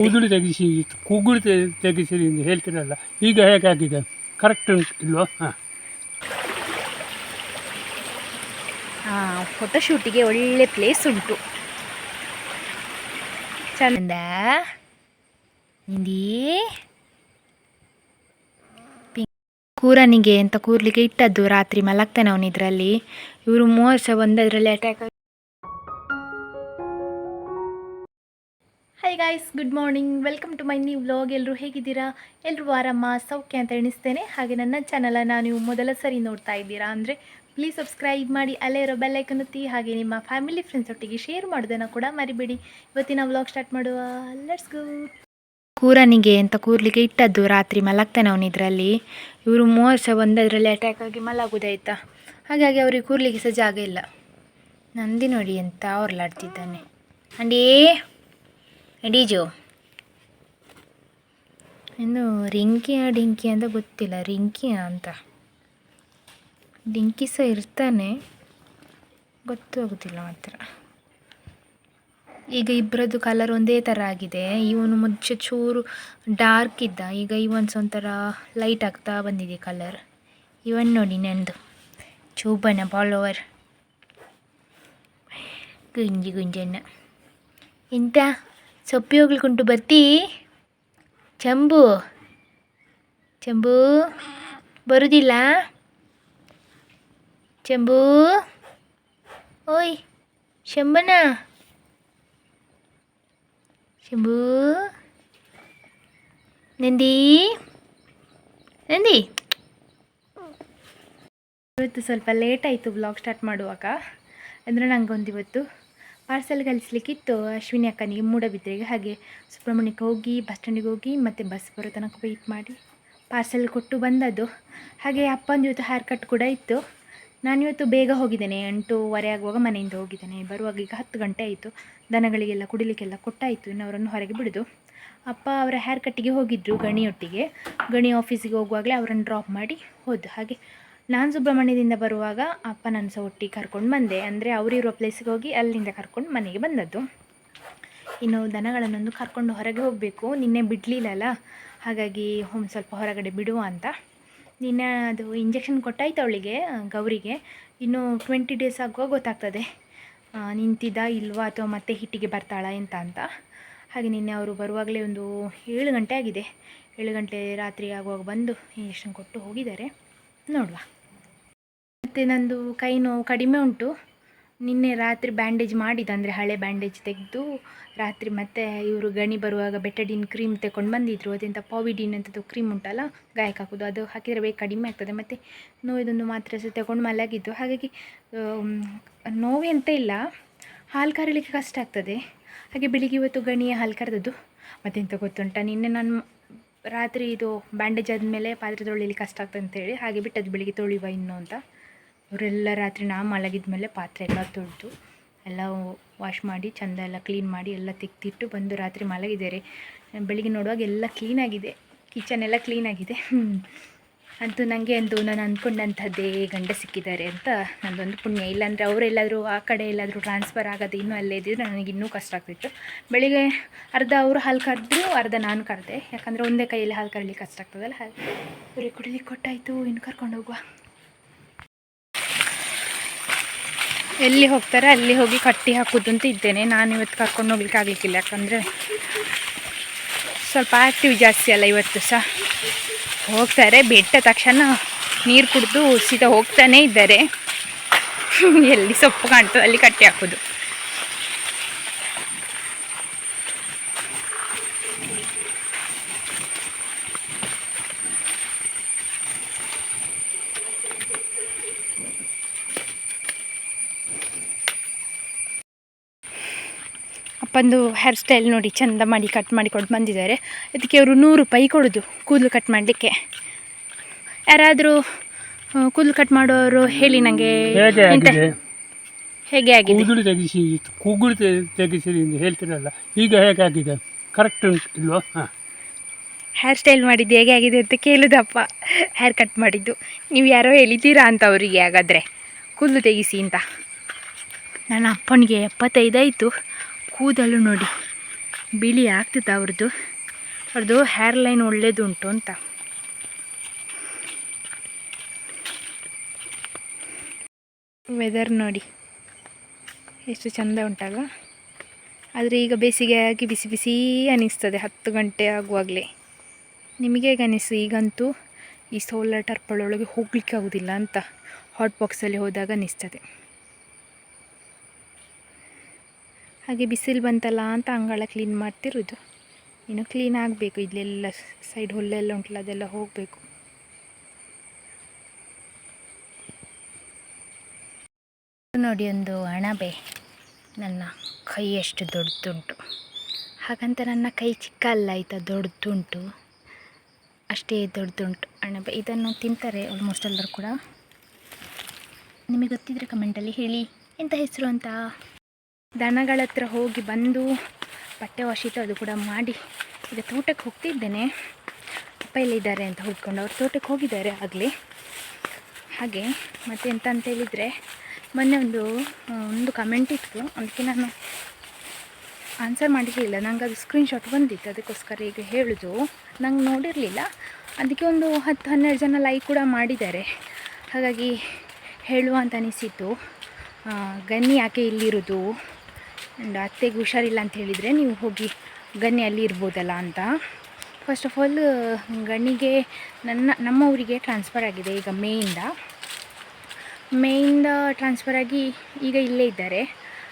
ಕೂದಲು ತೆಗಿಸಿ ತೆ- ತೆಗಿಸಿ ಎಂದು ಹೇಳ್ತೀರಲ್ಲ, ಈಗ ಹೇಗಾಗಿದೆ ಕರೆಕ್ಟ್ ಉಂಟು, ಇಲ್ವಾ? ಹಾಂ. ಫೋಟೋಶೂಟಿಗೆ ಒಳ್ಳೆ ಪ್ಲೇಸ್ ಉಂಟು. ಚಂದ. ಕೂರನಿಗೆ ಅಂತ ಕೂರ್ಲಿಕ್ಕೆ ಇಟ್ಟದ್ದು ರಾತ್ರಿ ಮಲಗ್ತಾನೆ ಅವನಿದ್ರಲ್ಲಿ. ಇವರು ಮೂವರ್ಷ ಸಹ ಒಂದರಲ್ಲಿ attack hi guys good morning welcome to my new vlog ಎಲ್ಲರೂ ಹೇಗಿದ್ದೀರಾ? ಎಲ್ಲರೂ ಆರಾಮ? ಸೌಖ್ಯ ಅಂತ ಎಣಿಸ್ತೇನೆ. ಹಾಗೆ ನನ್ನ ಚಾನಲನ್ನು ನೀವು ಮೊದಲ ಸರಿ ನೋಡ್ತಾ ಇದ್ದೀರಾ ಅಂದರೆ ಪ್ಲೀಸ್ ಸಬ್ಸ್ಕ್ರೈಬ್ ಮಾಡಿ, ಅಲ್ಲೇ ಇರೋ ಬೆಲ್ಲೈಕನ್ ಒತ್ತಿ, ಹಾಗೆ ನಿಮ್ಮ ಫ್ಯಾಮಿಲಿ ಫ್ರೆಂಡ್ಸ್ ಒಟ್ಟಿಗೆ ಶೇರ್ ಮಾಡೋದನ್ನು ಕೂಡ ಮರಿಬೇಡಿ. ಇವತ್ತಿನ ವ್ಲಾಗ್ ಸ್ಟಾರ್ಟ್ ಮಾಡುವ. ಲೆಟ್ಸ್ ಗೋ ಕೂರನಿಗೆ ಅಂತ ಕೂರ್ಲಿಕ್ಕೆ ಇಟ್ಟದ್ದು ರಾತ್ರಿ ಮಲಗ್ತಾನೆ ಇದರಲ್ಲಿ. ಇವರು ಮೂವರ್ಷ ಒಂದರಲ್ಲಿ ಅಟ್ಯಾಕ್ ಆಗಿ ಮಲಗುದಾಯ್ತಾ? ಹಾಗಾಗಿ ಅವ್ರಿಗೆ ಕೂರ್ಲಿಕ್ಕೆ ಸಹ ಜಾಗ ಇಲ್ಲ. ನಂದಿ ನೋಡಿ ಅಂತ ಅವ್ರಲ್ಲಾಡ್ತಿದ್ದಾನೆ. ಅಂಡೇ! ಅಡೀಜು ಇನ್ನು ರಿಂಕಿಯ ಡಿಂಕಿ ಅಂತ ಗೊತ್ತಿಲ್ಲ. ರಿಂಕಿಯ ಅಂತ. ಡಿಂಕಿ ಸಹ ಇರ್ತಾನೆ. ಗೊತ್ತಾಗೋದಿಲ್ಲ ಮಾತ್ರ. ಈಗ ಇಬ್ಬರದ್ದು ಕಲರ್ ಒಂದೇ ಥರ ಆಗಿದೆ. ಇವನು ಮುಂಚೆ ಚೂರು ಡಾರ್ಕ್ ಇದ್ದ. ಈಗ ಇವನ್ಸ್ ಒಂಥರ ಲೈಟ್ ಆಗ್ತಾ ಬಂದಿದೆ ಕಲರ್ ಇವನ್ ನೋಡಿ ನಂದು. ಚೂಬನ ಫಾಲೋವರ್ ಗುಂಜಿ ಗುಂಜನ್ನ. ಎಂತ? ಸೊಪ್ಪಿ ಹೋಗ್ಲಿಕ್ಕುಂಟು ಬರ್ತೀ ಚಂಬು. ಚಂಬು. ಬರುದಿಲ್ಲ. ಚಂಬು. ಓಯ್ ಶಂಬನ ಶಂಭು. ನಂದಿ. ನಂದಿ. ಇವತ್ತು ಸ್ವಲ್ಪ ಲೇಟ್ ಆಯಿತು ಬ್ಲಾಗ್ ಸ್ಟಾರ್ಟ್ ಮಾಡುವಾಗ. ಅಂದರೆ ನಂಗೆ ಇವತ್ತು ಪಾರ್ಸೆಲ್ ಕಳಿಸ್ಲಿಕ್ಕಿತ್ತು. ಅಶ್ವಿನಿ ಅಕ್ಕನಿಗೆ ಮೂಡಬಿದ್ರೆಗೆ ಹಾಗೆ ಸುಬ್ರಹ್ಮಣ್ಯಕ್ಕೆ ಹೋಗಿ, ಬಸ್ ಸ್ಟ್ಯಾಂಡಿಗೆ ಹೋಗಿ, ಮತ್ತು ಬಸ್ ಬರೋ ತನಕ ವೆಯ್ಟ್ ಮಾಡಿ. ಪಾರ್ಸೆಲ್ ಕೊಟ್ಟು ಬಂದದ್ದು. ಹಾಗೆ ಅಪ್ಪನ ಇವತ್ತು ಹೇರ್ ಕಟ್ ಕೂಡ ಇತ್ತು. ನಾನಿವತ್ತು ಬೇಗ ಹೋಗಿದ್ದೇನೆ. ಎಂಟೂವರೆ ಆಗುವಾಗ ಮನೆಯಿಂದ ಹೋಗಿದ್ದೇನೆ. ಬರುವಾಗ ಈಗ ಹತ್ತು ಗಂಟೆ ಆಯಿತು. ದನಗಳಿಗೆಲ್ಲ ಕುಡಿಲಿಕ್ಕೆಲ್ಲ ಕೊಟ್ಟಾಯಿತು. ಇನ್ನು ಅವರನ್ನು ಹೊರಗೆ ಬಿಡೋದು. ಅಪ್ಪ ಅವರ ಹೇರ್ ಕಟ್ಟಿಗೆ ಹೋಗಿದ್ದರು ಗಣಿಯೊಟ್ಟಿಗೆ. ಗಣಿ ಆಫೀಸಿಗೆ ಹೋಗುವಾಗಲೇ ಅವರನ್ನು ಡ್ರಾಪ್ ಮಾಡಿ ಹೋದ್ದು. ಹಾಗೆ ನಾನು ಸುಬ್ರಹ್ಮಣ್ಯದಿಂದ ಬರುವಾಗ ಅಪ್ಪ ನನ್ನ ಸಹ ಒಟ್ಟಿಗೆ ಕರ್ಕೊಂಡು ಬಂದೆ. ಅಂದರೆ ಅವರಿರೋ ಪ್ಲೇಸಿಗೆ ಹೋಗಿ ಅಲ್ಲಿಂದ ಕರ್ಕೊಂಡು ಮನೆಗೆ ಬಂದದ್ದು. ಇನ್ನು ದನಗಳನ್ನೊಂದು ಕರ್ಕೊಂಡು ಹೊರಗೆ ಹೋಗಬೇಕು. ನಿನ್ನೆ ಬಿಡಲಿಲ್ಲಲ್ಲ? ಹಾಗಾಗಿ ಹೋಮ್, ಸ್ವಲ್ಪ ಹೊರಗಡೆ ಬಿಡುವ ಅಂತ. ನಿನ್ನೆ ಅದು ಇಂಜೆಕ್ಷನ್ ಕೊಟ್ಟಾಯ್ತು ಅವಳಿಗೆ ಗೌರಿಗೆ. ಇನ್ನು ಟ್ವೆಂಟಿ ಡೇಸ್ ಆಗುವಾಗ ಗೊತ್ತಾಗ್ತದೆ. ನಿಂತಿದ್ದ ಇಲ್ವಾ ಅಥವಾ ಮತ್ತೆ ಹಿಟ್ಟಿಗೆ ಬರ್ತಾಳ ಎಂತ ಅಂತ. ಹಾಗೆ ನಿನ್ನೆ ಅವರು ಬರುವಾಗಲೇ ಒಂದು ಏಳು ಗಂಟೆ ಆಗಿದೆ. ಏಳು ಗಂಟೆ ರಾತ್ರಿ ಆಗುವಾಗ ಬಂದು ಇಂಜೆಕ್ಷನ್ ಕೊಟ್ಟು ಹೋಗಿದ್ದಾರೆ. ನೋಡುವ. ಮತ್ತು ನಂದು ಕೈ ನೋವು ಕಡಿಮೆ ಉಂಟು. ನಿನ್ನೆ ರಾತ್ರಿ ಬ್ಯಾಂಡೇಜ್ ಮಾಡಿದ ಅಂದರೆ ಹಳೆ ಬ್ಯಾಂಡೇಜ್ ತೆಗೆದು ರಾತ್ರಿ ಮತ್ತೆ ಇವರು ಗಣಿ ಬರುವಾಗ ಬೆಟಡಿನ್ ಕ್ರೀಮ್ ತಗೊಂಡು ಬಂದಿದ್ರು. ಅದೆಂಥ ಪಾವಿಡಿನ್ ಅಂತದ್ದು ಕ್ರೀಮ್ ಉಂಟಲ್ಲ, ಗಾಯಕ್ಕೆ ಹಾಕೋದು. ಅದು ಹಾಕಿದರೆ ಬೇಗ ಕಡಿಮೆ ಆಗ್ತದೆ. ಮತ್ತು ನೋವಿದೊಂದು ಮಾತ್ರೆ ಸಹ ತಗೊಂಡು ಮಲಗಿದ್ದು. ಹಾಗಾಗಿ ನೋವು ನೋವೆಂತ ಇಲ್ಲ. ಹಾಲು ಕರೀಲಿಕ್ಕೆ ಕಷ್ಟ ಆಗ್ತದೆ. ಹಾಗೆ ಬೆಳಿಗ್ಗೆ ಇವತ್ತು ಗಣಿಯ ಹಾಲು ಕರೆದದ್ದು. ಮತ್ತೆಂತ ಗೊತ್ತುಂಟ? ನಿನ್ನೆ ನಾನು ರಾತ್ರಿ ಇದು ಬ್ಯಾಂಡೇಜ್ ಆದಮೇಲೆ ಪಾತ್ರೆ ತೊಳಿಲಿಕ್ಕೆ ಕಷ್ಟ ಆಗ್ತದೆ ಅಂತೇಳಿ ಹಾಗೆ ಬಿಟ್ಟದ್ದು ಬೆಳಿಗ್ಗೆ ತೊಳಿವ ಇನ್ನು ಅಂತ. ಅವರೆಲ್ಲ ರಾತ್ರಿ ನಾ ಮಲಗಿದ ಮೇಲೆ ಪಾತ್ರೆ ಎಲ್ಲ ತೊಳೆದು ಎಲ್ಲ ವಾಶ್ ಮಾಡಿ, ಚೆಂದ ಎಲ್ಲ ಕ್ಲೀನ್ ಮಾಡಿ ಎಲ್ಲ ತೆಗ್ದಿಟ್ಟು ಬಂದು ರಾತ್ರಿ ಮಲಗಿದ್ದಾರೆ. ಬೆಳಿಗ್ಗೆ ನೋಡುವಾಗ ಎಲ್ಲ ಕ್ಲೀನಾಗಿದೆ ಕಿಚನ್ ಎಲ್ಲ ಕ್ಲೀನಾಗಿದೆ ಅಂತೂ ನನಗೆ ಅಂತೂ ನಾನು ಅಂದ್ಕೊಂಡಂಥದ್ದೇ ಗಂಡ ಸಿಕ್ಕಿದ್ದಾರೆ ಅಂತ ನಂದೊಂದು ಪುಣ್ಯ. ಇಲ್ಲಾಂದರೆ ಅವರೆಲ್ಲಾದರೂ ಆ ಕಡೆ ಎಲ್ಲಾದರೂ ಟ್ರಾನ್ಸ್ಫರ್ ಆಗೋದು ಇನ್ನೂ ಅಲ್ಲೇ ಇದ್ದಿದ್ರೆ ನನಗೆ ಇನ್ನೂ ಕಷ್ಟ ಆಗ್ತಿತ್ತು. ಬೆಳಿಗ್ಗೆ ಅರ್ಧ ಅವರು ಹಾಲು ಕರೆದ್ರು, ಅರ್ಧ ನಾನು ಕರೆದೆ. ಯಾಕಂದರೆ ಒಂದೇ ಕೈಯಲ್ಲಿ ಹಾಲು ಕರಲಿಕ್ಕೆ ಕಷ್ಟ ಆಗ್ತದಲ್ಲ. ಹಾಗೆ, ಇವ್ರಿಗೆ ಕುಡಿಲಿಕ್ಕೆ ಕೊಟ್ಟಾಯಿತು, ಇನ್ನು ಕರ್ಕೊಂಡು ಹೋಗುವ. ಎಲ್ಲಿ ಹೋಗ್ತಾರೆ ಅಲ್ಲಿ ಹೋಗಿ ಕಟ್ಟಿ ಹಾಕೋದು ಅಂತ ಇದ್ದೇನೆ. ನಾನು ಇವತ್ತು ಕರ್ಕೊಂಡು ಹೋಗ್ಲಿಕ್ಕೆ ಆಗಲಿಕ್ಕಿಲ್ಲ, ಯಾಕಂದರೆ ಸ್ವಲ್ಪ ಆ್ಯಕ್ಟಿವ್ ಜಾಸ್ತಿ ಅಲ್ಲ ಇವತ್ತು ಸಹ. ಹೋಗ್ತಾರೆ, ಬೆಟ್ಟ ತಕ್ಷಣ ನೀರು ಕುಡಿದು ಸೀದಾ ಹೋಗ್ತಾನೇ ಇದ್ದಾರೆ. ಎಲ್ಲಿ ಸೊಪ್ಪು ಕಾಣ್ತದೆ ಅಲ್ಲಿ ಕಟ್ಟಿ ಹಾಕೋದು. ಅಪ್ಪಂದು ಹೇರ್ ಸ್ಟೈಲ್ ನೋಡಿ ಚಂದ ಮಾಡಿ ಕಟ್ ಮಾಡಿ ಕೊಟ್ಟು ಬಂದಿದ್ದಾರೆ. ಅದಕ್ಕೆ ಅವರು ನೂರು ರೂಪಾಯಿ ಕೊಡೋದು ಕೂದಲು ಕಟ್ ಮಾಡಲಿಕ್ಕೆ. ಯಾರಾದರೂ ಕೂದಲು ಕಟ್ ಮಾಡೋರು ಹೇಳಿ ನನಗೆ ಹೇಗೆ ಆಗಿದೆ? ಹೇಗೆ ಆಗಿದೆ? ಕೂದಲು ತೆಗಿಸಿ ಕೂಗುಳು ತೆಗಿಸಿ ಹೇಳ್ತೀರಲ್ಲ ಈಗ ಹೇಗಾಗಿದೆ ಕರೆಕ್ಟ್ ಉಂಟು ಇಲ್ವಾ? ಹಾಂ. ಹೇರ್ ಸ್ಟೈಲ್ ಮಾಡಿದ್ದು ಹೇಗೆ ಆಗಿದೆ ಅಂತ ಕೇಳಿದಪ್ಪ. ಹೇರ್ ಕಟ್ ಮಾಡಿದ್ದು. ನೀವು ಯಾರೋ ಹೇಳಿದ್ದೀರಾ ಅಂತ ಅವರಿಗೆ ಹಾಗಾದರೆ. ಕೂದಲು ತೆಗಿಸಿ ಅಂತ. ನನ್ನ ಅಪ್ಪನಿಗೆ ಎಪ್ಪತ್ತೈದಾಯಿತು ಕೂದಲು ನೋಡಿ. ಬಿಳಿ ಆಗ್ತಿತ್ತು ಅವ್ರದ್ದು ಅವ್ರದ್ದು ಹೇರ್ ಲೈನ್ ಒಳ್ಳೇದುಂಟು ಅಂತ. ವೆದರ್ ನೋಡಿ. ಎಷ್ಟು ಚಂದ ಉಂಟಾಗ. ಆದರೆ ಈಗ ಬೇಸಿಗೆ ಆಗಿ ಬಿಸಿ ಬಿಸಿ ಅನ್ನಿಸ್ತದೆ ಹತ್ತು ಗಂಟೆ ಆಗುವಾಗಲೇ. ನಿಮಗೆ ಹೇಗೆ ಅನ್ನಿಸ್ತು ಈಗಂತೂ ಈ ಸೋಲಾರ್ ಟರ್ಪಳೊಳಗೆ ಹೋಗ್ಲಿಕ್ಕೆ ಆಗೋದಿಲ್ಲ ಅಂತ. ಹಾಟ್ ಬಾಕ್ಸಲ್ಲಿ ಹೋದಾಗ ಅನ್ನಿಸ್ತದೆ ಹಾಗೆ ಬಿಸಿಲು ಬಂತಲ್ಲ ಅಂತ ಅಂಗಳ ಕ್ಲೀನ್ ಮಾಡ್ತಿರೋದು. ಇನ್ನು ಕ್ಲೀನ್ ಆಗಬೇಕು, ಇಲ್ಲೆಲ್ಲ ಸೈಡ್ ಹುಲ್ಲೆಲ್ಲ ಉಂಟಲ್ಲ, ಅದೆಲ್ಲ ಹೋಗಬೇಕು. ನೋಡಿ ಒಂದು ಅಣಬೆ, ನನ್ನ ಕೈ ಎಷ್ಟು ದೊಡ್ಡದುಂಟು ಹಾಗಂತ ನನ್ನ ಕೈ ಚಿಕ್ಕ ಅಲ್ಲ ಆಯಿತಾ ದೊಡ್ಡದುಂಟು ಅಷ್ಟೇ ದೊಡ್ಡದುಂಟು ಅಣಬೆ. ಇದನ್ನು ತಿಂತಾರೆ ಆಲ್ಮೋಸ್ಟ್ ಎಲ್ಲರೂ ಕೂಡ. ನಿಮಗೆ ಗೊತ್ತಿದ್ರೆ ಕಮೆಂಟಲ್ಲಿ ಹೇಳಿ. ಎಂಥ ಹೆಸರು ಅಂತ? ದನಗಳ ಹತ್ರ ಹೋಗಿ ಬಂದು ಬಟ್ಟೆ ವಾಶಿತ್ತು ಅದು ಕೂಡ ಮಾಡಿ ಈಗ ತೋಟಕ್ಕೆ ಹೋಗ್ತಿದ್ದೇನೆ. ಅಪ್ಪ ಎಲ್ಲಿದ್ದಾರೆ ಅಂತ ಹುಡ್ಕೊಂಡು ಅವ್ರು ತೋಟಕ್ಕೆ ಹೋಗಿದ್ದಾರೆ ಆಗಲಿ. ಹಾಗೆ, ಮತ್ತು ಎಂತ ಅಂತ ಹೇಳಿದರೆ ಮೊನ್ನೆ ಒಂದು ಒಂದು ಕಮೆಂಟ್ ಇತ್ತು. ಅದಕ್ಕೆ ನಾನು ಆನ್ಸರ್ ಮಾಡಿರಲಿಲ್ಲ. ನಂಗೆ ಅದು ಸ್ಕ್ರೀನ್ಶಾಟ್ ಬಂದಿತ್ತು. ಅದಕ್ಕೋಸ್ಕರ ಈಗ ಹೇಳೋದು, ನಂಗೆ ನೋಡಿರಲಿಲ್ಲ. ಅದಕ್ಕೆ ಒಂದು ಹತ್ತು, ಹನ್ನೆರಡು ಜನ ಲೈಕ್ ಕೂಡ ಮಾಡಿದ್ದಾರೆ. ಹಾಗಾಗಿ ಹೇಳುವ ಅಂತ ಅನಿಸಿತು ಗನ್ನಿ ಯಾಕೆ ಇಲ್ಲಿರೋದು? ಆ್ಯಂಡ್ ಅತ್ತೆಗೆ ಹುಷಾರಿಲ್ಲ ಅಂತ ಹೇಳಿದರೆ ನೀವು ಹೋಗಿ ಗಣ್ಯ ಅಲ್ಲಿ ಇರ್ಬೋದಲ್ಲ ಅಂತ. ಫಸ್ಟ್ ಆಫ್ ಆಲ್ ಗಣಿಗೆ ನನ್ನ, ನಮ್ಮ ಊರಿಗೆ ಟ್ರಾನ್ಸ್ಫರ್ ಆಗಿದೆ ಈಗ ಮೇಯಿಂದ. ಮೇಯಿಂದ ಟ್ರಾನ್ಸ್ಫರ್ ಆಗಿ ಈಗ ಇಲ್ಲೇ ಇದ್ದಾರೆ.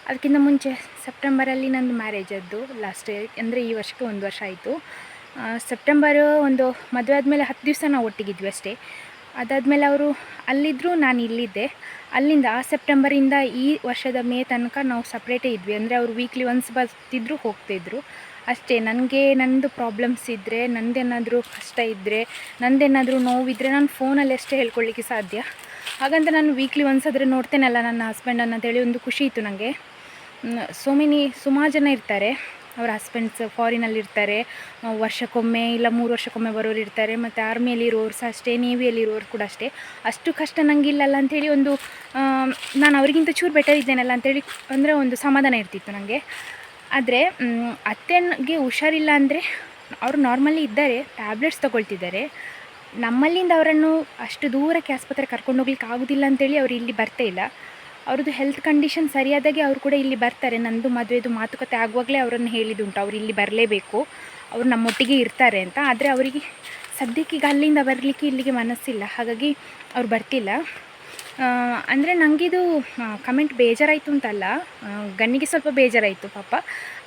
ಅದಕ್ಕಿಂತ ಮುಂಚೆ ಸೆಪ್ಟೆಂಬರಲ್ಲಿ ನಂದು ಮ್ಯಾರೇಜದ್ದು ಲಾಸ್ಟ್ ಅಂದರೆ ಈ ವರ್ಷಕ್ಕೆ ಒಂದು ವರ್ಷ ಆಯಿತು. ಸೆಪ್ಟೆಂಬರ್ ಒಂದು ಮದುವೆ ಆದಮೇಲೆ ಹತ್ತು ದಿವಸ ನಾವು ಒಟ್ಟಿಗಿದ್ವಿ ಅಷ್ಟೇ. ಅದಾದಮೇಲೆ ಅವರು ಅಲ್ಲಿದ್ದರೂ ನಾನು ಇಲ್ಲಿದ್ದೆ. ಅಲ್ಲಿಂದ ಆ ಸೆಪ್ಟೆಂಬರಿಂದ ಈ ವರ್ಷದ ಮೇ ತನಕ ನಾವು ಸಪ್ರೇಟೇ ಇದ್ವಿ. ಅಂದರೆ ಅವರು ವೀಕ್ಲಿ ಒನ್ಸ್ ಬರ್ತಿದ್ರು ಹೋಗ್ತಿದ್ರು ಅಷ್ಟೇ, ನನಗೆ ನನ್ನದು ಪ್ರಾಬ್ಲಮ್ಸ್ ಇದ್ದರೆ ನಂದೇನಾದರೂ ಕಷ್ಟ ಇದ್ದರೆ ನಂದೇನಾದರೂ ನೋವಿದ್ದರೆ ನಾನು ಫೋನಲ್ಲಿ ಅಷ್ಟೇ ಹೇಳ್ಕೊಳ್ಳಿಕ್ಕೆ ಸಾಧ್ಯ. ಹಾಗಂತ ನಾನು ವೀಕ್ಲಿ ಒನ್ಸ್ ಆದರೆ ನೋಡ್ತೇನಲ್ಲ ನನ್ನ ಹಸ್ಬೆಂಡನ್ನು ಅಂತೇಳಿ ಒಂದು ಖುಷಿ ಇತ್ತು ನನಗೆ ಸೋ ಮೆನಿ ಸುಮಾರು ಜನ ಇರ್ತಾರೆ. ಅವರ ಹಸ್ಬೆಂಡ್ಸ್ ಫಾರಿನಲ್ಲಿ ಇರ್ತಾರೆ ವರ್ಷಕ್ಕೊಮ್ಮೆ ಇಲ್ಲ, ಮೂರು ವರ್ಷಕ್ಕೊಮ್ಮೆ ಬರೋರು ಇರ್ತಾರೆ ಮತ್ತು ಆರ್ಮಿಯಲ್ಲಿ ಇರೋರು ಸಹ ಅಷ್ಟೇ ನೇವಿಯಲ್ಲಿರೋರು ಕೂಡ ಅಷ್ಟೇ. ಅಷ್ಟು ಕಷ್ಟ ನನಗಿಲ್ಲಲ್ಲ ಅಂಥೇಳಿ ಒಂದು ನಾನು ಅವರಿಗಿಂತ ಚೂರು ಬೆಟರ್ ಇದ್ದೇನಲ್ಲ ಅಂಥೇಳಿ ಅಂದರೆ ಒಂದು ಸಮಾಧಾನ ಇರ್ತಿತ್ತು ನನಗೆ ಆದರೆ ಅತ್ತೆಗೆ ಹುಷಾರಿಲ್ಲ ಅಂದರೆ ಅವರು ನಾರ್ಮಲಿ ಇದ್ದಾರೆ ಟ್ಯಾಬ್ಲೆಟ್ಸ್ ತೊಗೊಳ್ತಿದ್ದಾರೆ. ನಮ್ಮಲ್ಲಿಂದ ಅವರನ್ನು ಅಷ್ಟು ದೂರಕ್ಕೆ ಆಸ್ಪತ್ರೆಗೆ ಕರ್ಕೊಂಡು ಹೋಗ್ಲಿಕ್ಕೆ ಆಗೋದಿಲ್ಲ ಅಂತೇಳಿ ಅವರು ಇಲ್ಲಿ ಬರ್ತಾ ಇಲ್ಲ. ಅವ್ರದ್ದು ಹೆಲ್ತ್ ಕಂಡೀಷನ್ ಸರಿಯಾದಾಗೆ ಅವರು ಕೂಡ ಇಲ್ಲಿ ಬರ್ತಾರೆ. ನಂದು ಮದುವೆದು ಮಾತುಕತೆ ಆಗುವಾಗಲೇ ಅವರನ್ನು ಹೇಳಿದುಂಟು ಅವ್ರು ಇಲ್ಲಿ ಬರಲೇಬೇಕು. ಅವ್ರು ನಮ್ಮೊಟ್ಟಿಗೆ ಇರ್ತಾರೆ ಅಂತ. ಆದರೆ ಅವರಿಗೆ ಸದ್ಯಕ್ಕೆ ಈಗ ಅಲ್ಲಿಂದ ಬರಲಿಕ್ಕೆ ಇಲ್ಲಿಗೆ ಮನಸ್ಸಿಲ್ಲ. ಹಾಗಾಗಿ ಅವ್ರು ಬರ್ತಿಲ್ಲ. ಅಂದರೆ ನನಗಿದು ಕಮೆಂಟ್ ಬೇಜಾರಾಯಿತು ಅಂತಲ್ಲ ಗಣ್ಣಿಗೆ ಸ್ವಲ್ಪ ಬೇಜಾರಾಯಿತು ಪಾಪ.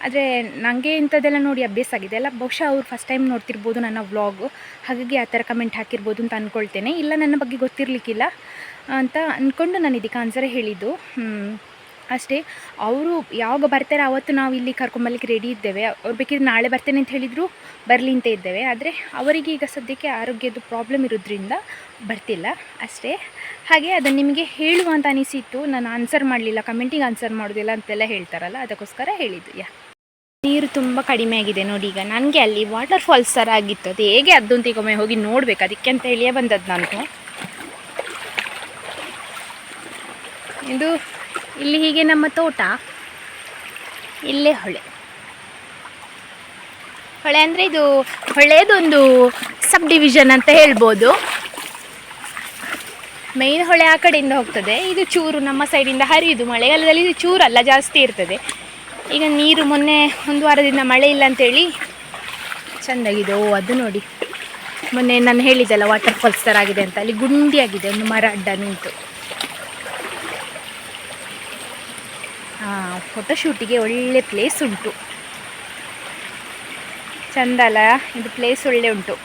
ಆದರೆ ನನಗೆ ಇಂಥದ್ದೆಲ್ಲ ನೋಡಿ ಅಭ್ಯಾಸ ಆಗಿದೆ. ಅಲ್ಲ ಬಹುಶಃ ಅವ್ರು ಫಸ್ಟ್ ಟೈಮ್ ನೋಡ್ತಿರ್ಬೋದು ನನ್ನ ವ್ಲಾಗು ಹಾಗಾಗಿ ಆ ಥರ ಕಮೆಂಟ್ ಹಾಕಿರ್ಬೋದು ಅಂತ ಅಂದ್ಕೊಳ್ತೇನೆ ಇಲ್ಲ ನನ್ನ ಬಗ್ಗೆ ಗೊತ್ತಿರಲಿಕ್ಕಿಲ್ಲ. ಅಂತ ಅಂದ್ಕೊಂಡು ನಾನು ಇದಕ್ಕೆ ಆನ್ಸರ್ ಹೇಳಿದ್ದು. ಅಷ್ಟೇ, ಅವರು ಯಾವಾಗ ಬರ್ತಾರೆ ಆವತ್ತು ನಾವು ಇಲ್ಲಿ ಕರ್ಕೊಂಬರ್ಲಿಕ್ಕೆ ರೆಡಿ ಇದ್ದೇವೆ. ಅವ್ರು ಬೇಕಿದ್ರೆ ನಾಳೆ ಬರ್ತೇನೆ ಅಂತ ಹೇಳಿದರು, ಬರಲಿ ಅಂತ ಇದ್ದೇವೆ. ಆದರೆ ಅವರಿಗೆ ಈಗ ಸದ್ಯಕ್ಕೆ ಆರೋಗ್ಯದ ಪ್ರಾಬ್ಲಮ್ ಇರೋದ್ರಿಂದ ಬರ್ತಿಲ್ಲ. ಅಷ್ಟೇ. ಹಾಗೆ ಅದನ್ನು ನಿಮಗೆ ಹೇಳುವ ಅಂತ ಅನಿಸಿತ್ತು. ನಾನು ಆನ್ಸರ್ ಮಾಡಲಿಲ್ಲ ಕಮೆಂಟಿಗೆ ಆನ್ಸರ್ ಮಾಡೋದಿಲ್ಲ ಅಂತೆಲ್ಲ ಹೇಳ್ತಾರಲ್ಲ, ಅದಕ್ಕೋಸ್ಕರ ಹೇಳಿದ್ದು, ಯಾ. ನೀರು ತುಂಬ ಕಡಿಮೆ ಆಗಿದೆ ನೋಡಿ ಈಗ. ನನಗೆ ಅಲ್ಲಿ ವಾಟರ್ ಫಾಲ್ಸ್ ಥರ ಆಗಿತ್ತು. ಅದು ಹೇಗೆ ಅದು ಅಂತ ಈಗ ಹೋಗಿ ನೋಡ್ಬೇಕು. ಅದಕ್ಕೆ ಅಂತ ಹೇಳಿಯೇ ಬಂದದ್ದು ನಾನು. ಇದು ಇಲ್ಲಿ ಹೀಗೆ ನಮ್ಮ ತೋಟ. ಇಲ್ಲೇ ಹೊಳೆ. ಹೊಳೆ ಅಂದರೆ ಇದು ಹೊಳೆಯದೊಂದು ಸಬ್ ಡಿವಿಷನ್ ಅಂತ ಹೇಳ್ಬೋದು. ಮೇನ್ ಹೊಳೆ ಆ ಕಡೆಯಿಂದ ಹೋಗ್ತದೆ. ಇದು ಚೂರು ನಮ್ಮ ಸೈಡಿಂದ ಹರಿಯುದು. ಮಳೆಗಾಲದಲ್ಲಿ ಇದು ಚೂರಲ್ಲ, ಜಾಸ್ತಿ ಇರ್ತದೆ. ಈಗ ನೀರು ಮೊನ್ನೆ ಒಂದು ವಾರದಿಂದ ಮಳೆ ಇಲ್ಲ ಅಂತೇಳಿ ಚೆಂದಾಗಿದೆ. ಓ, ಅದು ನೋಡಿ. ಮೊನ್ನೆ ನಾನು ಹೇಳಿದ್ದಲ್ಲ ವಾಟರ್ ಫಾಲ್ಸ್ ಥರ ಆಗಿದೆ ಅಂತ. ಅಲ್ಲಿ ಗುಂಡಿಯಾಗಿದೆ, ಒಂದು ಮರ ಅಡ್ಡ ನಿಂತು ಹಾಂ ಫೋಟೋಶೂಟಿಗೆ ಒಳ್ಳೆ ಪ್ಲೇಸ್ ಉಂಟು. ಚಂದ ಅಲ್ಲ ಇದು ಪ್ಲೇಸ್ ಒಳ್ಳೆ ಉಂಟು.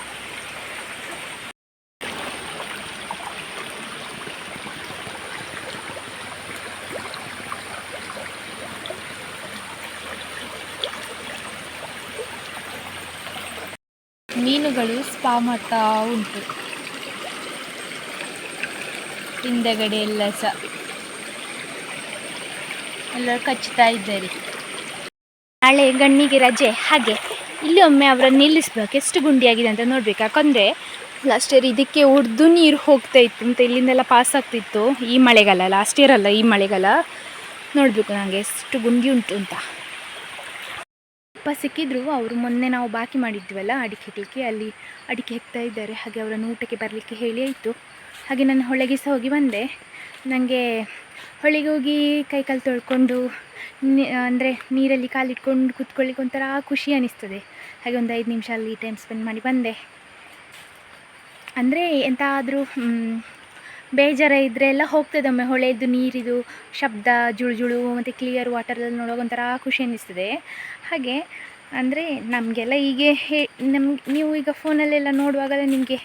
ಮೀನುಗಳು ಸ್ಪಾ ಮಾಡ್ತಾ ಉಂಟು. ಹಿಂದೆಗಡೆ ಎಲ್ಲ ಸಹ ಎಲ್ಲರೂ ಕಚ್ಚುತ್ತಾ ಇದ್ದಾರೆ ನಾಳೆ ಗಣ್ಣಿಗೆ ರಜೆ. ಹಾಗೆ, ಇಲ್ಲಿ ಒಮ್ಮೆ ಅವರನ್ನು ನಿಲ್ಲಿಸ್ಬೇಕು. ಎಷ್ಟು ಗುಂಡಿಯಾಗಿದೆ ಅಂತ ನೋಡ್ಬೇಕು. ಯಾಕಂದರೆ ಲಾಸ್ಟ್ ಇಯರ್ ಇದಕ್ಕೆ ಉರ್ದು ನೀರು ಹೋಗ್ತಾ ಇತ್ತು ಅಂತ ಇಲ್ಲಿಂದೆಲ್ಲ ಪಾಸ್ ಆಗ್ತಿತ್ತು. ಈ ಮಳೆಗಾಲ ಲಾಸ್ಟ್ ಇಯರ್ ಅಲ್ಲ, ಈ ಮಳೆಗಾಲ. ನೋಡಬೇಕು ನನಗೆ ಎಷ್ಟು ಗುಂಡಿ ಉಂಟು ಅಂತ. ಅಪ್ಪ ಸಿಕ್ಕಿದ್ರು, ಅವರು ಮೊನ್ನೆ ನಾವು ಬಾಕಿ ಮಾಡಿದ್ವಲ್ಲ, ಅಡಿಕೆ ಹೆಕ್ಲಿಕ್ಕೆ ಅಲ್ಲಿ ಅಡಿಕೆ ಹೆಕ್ತಾ ಇದ್ದಾರೆ. ಹಾಗೆ ಅವರನ್ನು ಊಟಕ್ಕೆ ಬರಲಿಕ್ಕೆ ಹೇಳಿ ಆಯಿತು. ಹಾಗೆ ನಾನು ಹೊಳೆಗೆ ಸಹ ಹೋಗಿ ಬಂದೆ. ನನಗೆ ಹೊಳೆಗೆ ಹೋಗಿ ಕೈ ಕಾಲು ತೊಳ್ಕೊಂಡು ಅಂದರೆ ನೀರಲ್ಲಿ ಕಾಲಿಟ್ಕೊಂಡು ಕುತ್ಕೊಳ್ಳಿಕ್ಕೆ ಒಂಥರ ಖುಷಿ ಅನ್ನಿಸ್ತದೆ ಹಾಗೆ ಒಂದು ಐದು ನಿಮಿಷ ಅಲ್ಲಿ ಟೈಮ್ ಸ್ಪೆಂಡ್ ಮಾಡಿ ಬಂದೆ. ಅಂದರೆ ಎಂತಾದರೂ ಬೇಜಾರ ಇದ್ದರೆ ಎಲ್ಲ ಹೋಗ್ತದೆ ಒಮ್ಮೆ ಹೊಳೆದು ನೀರಿದು ಶಬ್ದ, ಜುಳು ಜುಳು, ಮತ್ತು ಕ್ಲಿಯರ್ ವಾಟರಲ್ಲಿ ನೋಡುವಾಗ ಒಂಥರ ಖುಷಿ ಅನ್ನಿಸ್ತದೆ ಹಾಗೆ, ಅಂದರೆ ನಮಗೆಲ್ಲ ಹೀಗೆ ಹೇ, ನಮ್ಗೆ ನೀವು ಈಗ ಫೋನಲ್ಲೆಲ್ಲ ನೋಡುವಾಗಲೇ ನಿಮಗೆ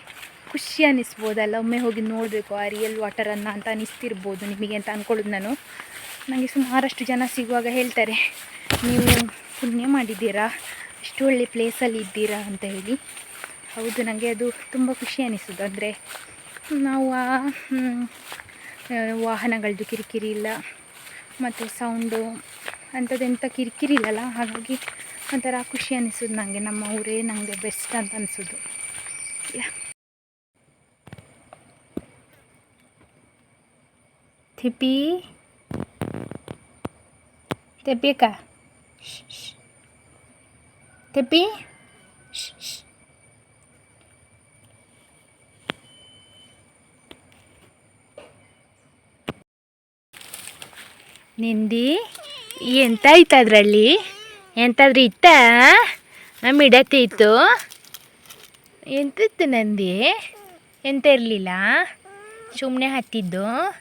ಖುಷಿ ಅನ್ನಿಸ್ಬೋದಲ್ಲ ಒಮ್ಮೆ ಹೋಗಿ ನೋಡಬೇಕು, ಆ ರಿಯಲ್ ವಾಟರನ್ನು ಅಂತ ಅನ್ನಿಸ್ತಿರ್ಬೋದು ನಿಮಗೆ ಅಂತ ಅಂದ್ಕೊಳ್ಳೋದು ನಾನು. ನನಗೆ ಸುಮಾರಷ್ಟು ಜನ ಸಿಗುವಾಗ ಹೇಳ್ತಾರೆ, ನೀವು ಪುಣ್ಯ ಮಾಡಿದ್ದೀರಾ? ಅಷ್ಟು ಒಳ್ಳೆ ಪ್ಲೇಸಲ್ಲಿ ಇದ್ದೀರಾ? ಅಂತ ಹೇಳಿ. ಹೌದು ನನಗೆ ಅದು ತುಂಬ ಖುಷಿ ಅನ್ನಿಸೋದು ಅಂದರೆ ನಾವು ಆ ವಾಹನಗಳದ್ದು ಕಿರಿಕಿರಿ ಇಲ್ಲ, ಮತ್ತು ಸೌಂಡು ಅಂಥದ್ದೆಂಥ ಕಿರಿಕಿರಿ ಇಲ್ಲಲ್ಲ? ಹಾಗಾಗಿ ಒಂಥರ ಖುಷಿ ಅನ್ನಿಸೋದು ನನಗೆ ನಮ್ಮ ಊರೇ ನನಗೆ ಬೆಸ್ಟ್ ಅಂತ ಅನಿಸೋದು. ತಿಪ್ಪಿ ತೆಪ್ಪಿಯಕ್ಕ ತೆಪ್ಪಿ ನಿಂದಿ ಎಂತ ಆಯ್ತು ಅದರಲ್ಲಿ? ಎಂತಾದ್ರೂ ಇತ್ತಾ? ನಮ್ಮ ಇಡತ್ತೆ ಇತ್ತು. ಎಂತಿತ್ತು ನಂದಿ? ಎಂತ ಇರಲಿಲ್ಲ? ಸುಮ್ಮನೆ ಹತ್ತಿದ್ದು.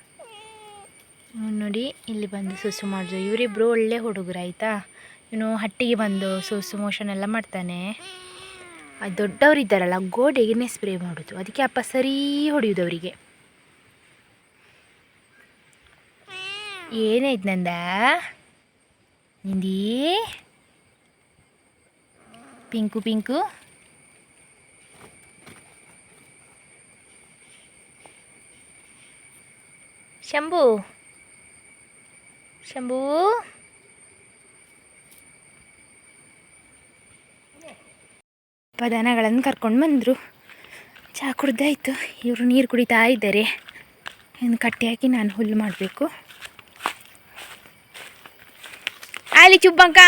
ನೋಡಿ, ಇಲ್ಲಿ ಬಂದು ಸುಸು ಮಾಡಿದ್ರು ಇವರಿಬ್ಬರು ಒಳ್ಳೆ ಹುಡುಗರು, ಆಯಿತಾ? ಇವನು ಹಟ್ಟಿಗೆ ಬಂದು ಸುಸು ಮೋಷನ್ ಎಲ್ಲ ಮಾಡ್ತಾನೆ. ದೊಡ್ಡವ್ರು ಇದ್ದಾರಲ್ಲ ಗೋಡೆಗೆ ಸ್ಪ್ರೇ ಮಾಡೋದು. ಅದಕ್ಕೆ ಅಪ್ಪ ಸರಿ ಹೊಡೆಯೋದು ಅವರಿಗೆ. ಏನಾಯ್ತು ನಂದ? ನಿಂದಿ? ಪಿಂಕು ಪಿಂಕು? ಶಂಭು? ಶಂಭು. ಪದನಗಳನ್ನು ಕರ್ಕೊಂಡು ಬಂದರು. ಚಹಾ ಕುಡ್ದಾಯಿತು ಇವರು ನೀರು ಕುಡಿತಾ ಇದ್ದಾರೆ. ಇನ್ನು ಕಟ್ಟಿ ಹಾಕಿ ನಾನು ಹುಲ್ಲು ಮಾಡಬೇಕು. ಅಲ್ಲಿ ಚುಬ್ಬಂಕ.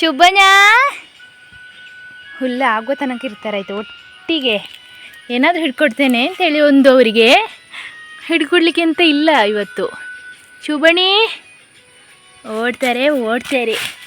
ಶುಭನ. ಹುಲ್ಲು ಆಗೋ ತನಕ ಇರ್ತಾರಾಯ್ತು ಒಟ್ಟಿಗೆ. ಏನಾದರೂ ಹಿಡ್ಕೊಡ್ತೇನೆ ಅಂತೇಳಿ ಒಂದು ಅವರಿಗೆ. ಹಿಡ್ಕೊಡ್ಲಿಕ್ಕೆ ಅಂತ ಇಲ್ಲ ಇವತ್ತು. ಶುಭಣಿ ಓಡ್ತಾರೆ ಓಡ್ತಾರೆ.